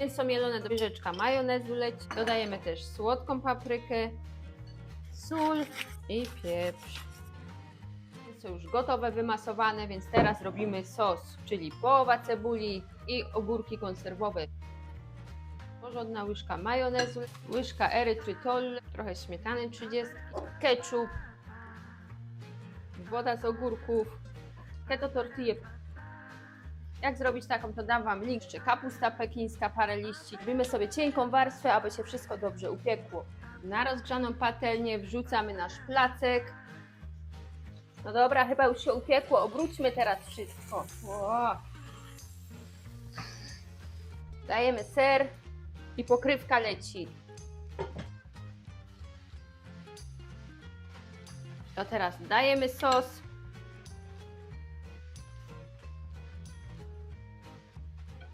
Mięso mielone do łyżeczka majonezu leci. Dodajemy też słodką paprykę, sól i pieprz. Są już gotowe, wymasowane, więc teraz robimy sos, czyli połowa cebuli i ogórki konserwowe. Porządna łyżka majonezu, łyżka erytrytol, trochę śmietany 30, ketchup, woda z ogórków, keto tortille. Jak zrobić taką, to dam Wam link, czy kapusta pekińska, parę liści. Robimy sobie cienką warstwę, aby się wszystko dobrze upiekło. Na rozgrzaną patelnię wrzucamy nasz placek. No dobra, chyba już się upiekło. Obróćmy teraz wszystko. O. Dajemy ser i pokrywka leci. To teraz dajemy sos.